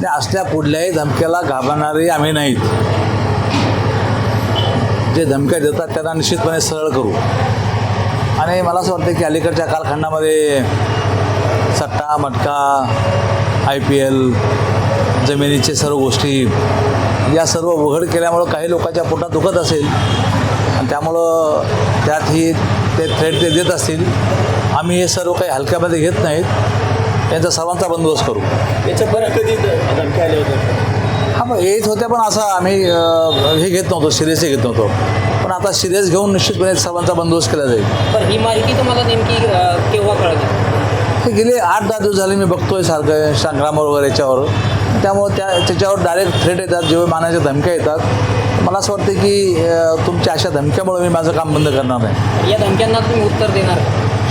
त्या असल्या कुठल्याही धमक्याला घाबरणारे आम्ही नाहीत. जे धमक्या देतात त्यांना निश्चितपणे सरळ करू. आणि मला असं वाटतं की अलीकडच्या कालखंडामध्ये सट्टा मटका आय पी एल जमिनीचे सर्व गोष्टी या सर्व उघड केल्यामुळं काही लोकांच्या पोटात दुखत असेल. आणि त्यामुळं त्यातही ते थ्रेट ते देत असतील. आम्ही हे सर्व काही हलक्यामध्ये घेत नाहीत. यांचा सर्वांचा बंदोबस्त करू. याच्या बरं कधी हा मग येत होत्या पण असं आम्ही अं, हे घेत नव्हतो सिरियस घेत नव्हतो. पण आता सिरियस घेऊन निश्चितपणे सर्वांचा बंदोबस्त केला जाईल. पण ही माहिती तुम्हाला नेमकी अ, केव्हा कळली? हे गेले आठ दहा दिवस झाले मी बघतोय सारखं संग्रामवर वगैरे याच्यावर. त्यामुळं त्या त्याच्यावर डायरेक्ट थ्रेट येतात जेव्हा मानाच्या धमक्या येतात. मला असं वाटतं की अं, तुमच्या अशा धमक्यामुळे मी माझं काम बंद करणार नाही. या धमक्यांना तुम्ही उत्तर देणार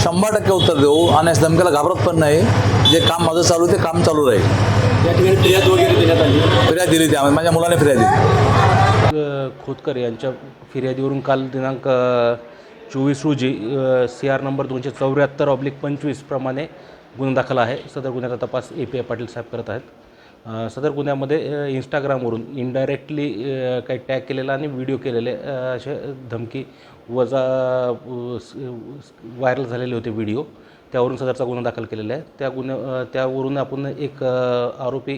शंभर टक्के उत्तर देऊ. आणि धमक्याला घाबरत पण नाही. जे काम माझं चालू आहे ते काम चालू राहील. या ठिकाणी फिर्याद वगैरे देण्यात आली. फिर्याद दिली त्यामध्ये माझ्या मुलाने फिर्याद दिली. खोतकर यांच्या फिर्यादीवरून काल दिनांक चोवीस रोजी सी आर नंबर दोनशे चौऱ्याहत्तर ऑब्लिक पंचवीस प्रमाणे गुन्हा दाखल आहे. सदर गुन्ह्याचा तपास ए पी आय पाटील साहेब करत आहेत. सदर गुन्ह्यामध्ये इंस्टाग्रामवरून इनडायरेक्टली काही टॅग केलेला आणि व्हिडिओ केलेले असे धमकी वजा व्हायरल झालेले होते व्हिडिओ त्यावरून सदरचा गुन्हा दाखल केलेला आहे. त्या गुन्ह्या त्यावरून आपण एक आरोपी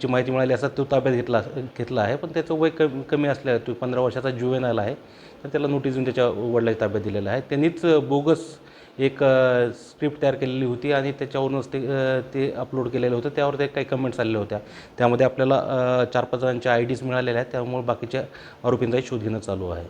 ची माहिती मिळाली असता तो ताब्यात घेतला घेतला आहे. पण त्याचं वय कमी कमी असल्या तो पंधरा वर्षाचा जुवेनाल आहे. तर त्याला नोटीस देऊन त्याच्या वडिलाच्या ताब्यात दिलेला आहे. त्यांनीच बोगस एक स्क्रिप्ट तयार केलेली होती आणि त्याच्यावरूनच ते ते अपलोड केलेलं होतं. त्यावर ते काही कमेंट्स आलेल्या होत्या. त्यामध्ये आपल्याला चार पाच जणांच्या आय डीज मिळालेल्या आहेत. त्यामुळे बाकीच्या आरोपींचाही शोध घेणं चालू आहे.